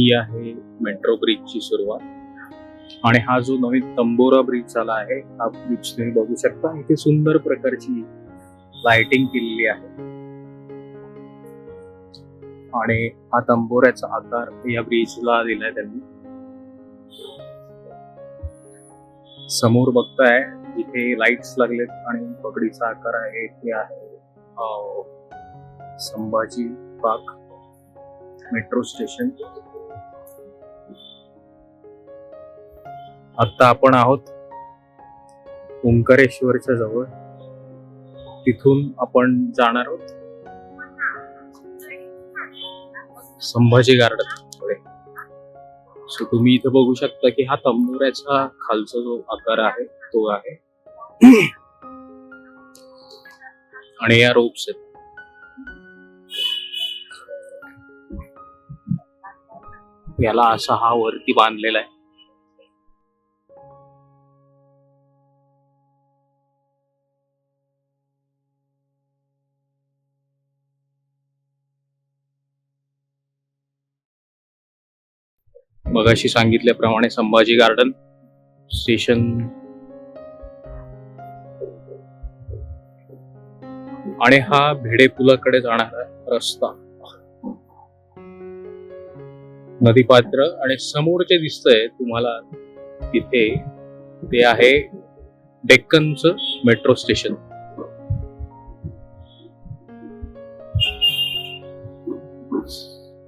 ही आहे मेट्रो ब्रिजची सुरुवात. आणि हा जो नवीन तंबोरा ब्रिज झाला आहे हा ब्रिज तुम्ही बघू शकता. इथे सुंदर प्रकारची लाइटिंग केलेली आहे. आणि हा तंबोऱ्याचा आकार या ब्रिजला दिलाय त्यांनी. समोर बघताय जिथे लाईट्स लागलेत आणि पगडीचा आकार आहे ते आहे संभाजी पार्क मेट्रो स्टेशन आता आपण आहोत ओंकारेश्वरच्या जवळ. तिथून आपण जाणार आहोत. संभाजी गार्डन सो तुम्ही इथे बघू शकता की हा तंबोऱ्याचा खालचा जो आकार आहे तो आहे. आणि या रोप्स आहेत. याला असा हा वरती बांधलेला आहे. मगाशी सांगितल्याप्रमाणे संभाजी गार्डन स्टेशन. आणि हा भिडे पुलाकडे जाणारा रस्ता. नदीपात्र आणि समोर जे दिसतंय तुम्हाला तिथे. ते आहे डेक्कनच मेट्रो स्टेशन.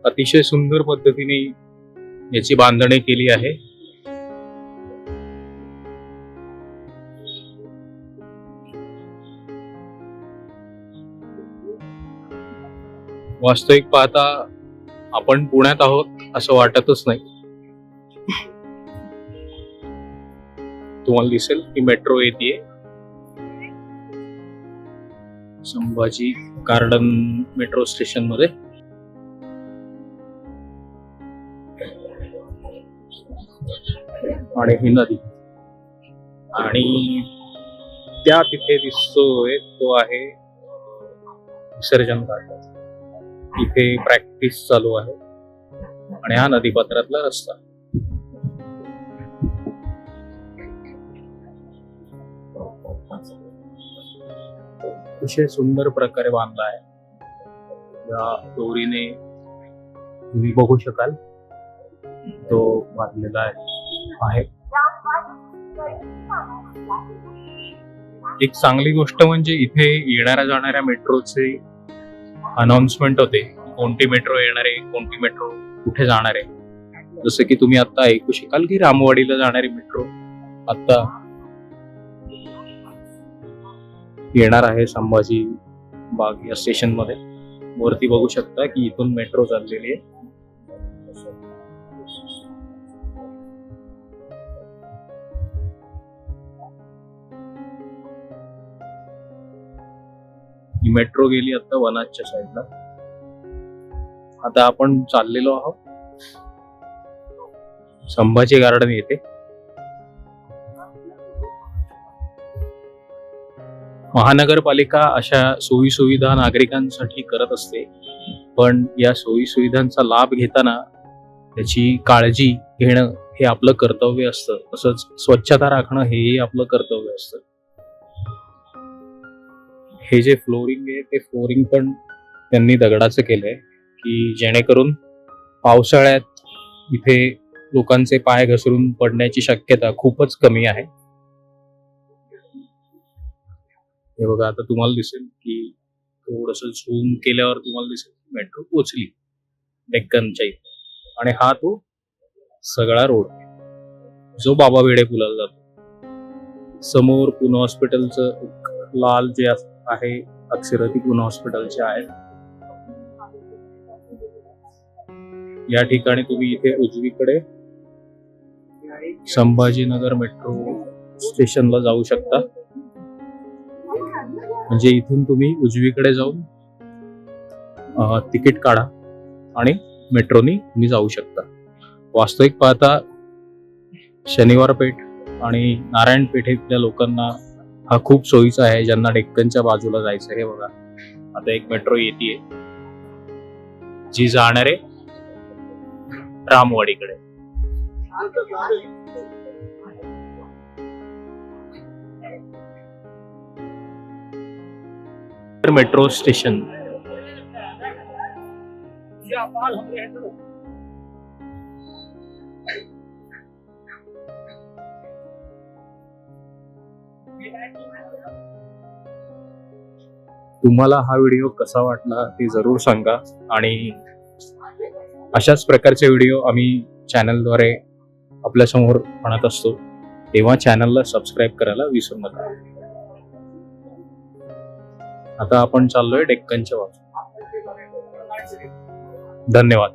अतिशय सुंदर पद्धतीने याची बांधणी केली आहे. वास्तविक पाहता आपण पुण्यात आहोत असं वाटतच नाही. तुम्हाला दिसेल की मेट्रो येते संभाजी गार्डन मेट्रो स्टेशनमध्ये. आणि ही नदी. आणि त्या तिथे दिसतोय तो आहे विसर्जन घाट इथे प्रॅक्टिस चालू आहे. आणि हा नदीपात्रातला रस्ता. अतिशय सुंदर प्रकारे बांधला आहे. या दोरीने तुम्ही बघू शकाल. तो बांधलेला आहे. आहे. एक चांगली गोष्ट म्हणजे इथे येणाऱ्या जाणाऱ्या मेट्रोचे अनाउन्समेंट होते. कोणती मेट्रो येणार आहे कोणती मेट्रो कुठे जाणार आहे. जसं की तुम्ही आता ऐकू शकाल की रामवाडीला जाणारी मेट्रो आता येणार आहे संभाजी बाग या स्टेशनमध्ये. वरती बघू शकता की इथून मेट्रो चाललेली आहे. मेट्रो गेली आता वनाजच्या साईडला आता आपण चाललेलो आहोत. संभाजी गार्डन येते महानगरपालिका अशा सोयी सुविधा नागरिकांसाठी करत असते. पण या सोयी सुविधांचा लाभ घेताना त्याची काळजी घेणं हे आपलं कर्तव्य असतं. तसंच स्वच्छता राखणं हेही आपलं कर्तव्य असतं. हे जे फ्लोरिंग आहे ते फ्लोरिंग पण त्यांनी दगडाचं केलंय की जेणेकरून पावसाळ्यात इथे लोकांचे पाय घसरून पडण्याची शक्यता खूपच कमी आहे. हे बघा आता तुम्हाला दिसेल की थोडस झूम केल्यावर तुम्हाला दिसेल मेट्रो पोचली डेक्कनच्या इथे. आणि हा तो सगळा रोड जो बाबा भिडे पुलाला जातो. समोर पुणे हॉस्पिटलचं लाल जे अस- आहे. अक्षरती पुणे हॉस्पिटलचे आहेत. या ठिकाणी तुम्ही इथे उजवीकडे संभाजीनगर मेट्रो स्टेशनला जाऊ शकता. म्हणजे इथून तुम्ही उजवीकडे जाऊन तिकीट काढा आणि मेट्रोनी तुम्ही जाऊ शकता. वास्तविक पाहता शनिवार पेठ आणि नारायण पेठेतल्या लोकांना हा खूप सोयीचा आहे ज्यांना डेक्कनच्या बाजूला जायचं हे बघा. आता एक मेट्रो येते जी जाणार आहे रामवाडीकडे. मेट्रो स्टेशन तुम्हाला हा व्हिडिओ कसा वाटला ते जरूर सांगा आणि अशाच प्रकारचे व्हिडिओ आम्ही चॅनलद्वारे आपल्यासमोर आणत असतो. तेव्हा चॅनलला सबस्क्राईब करायला विसरू नका. आता आपण चाललोय डेक्कनच्या बाजू धन्यवाद.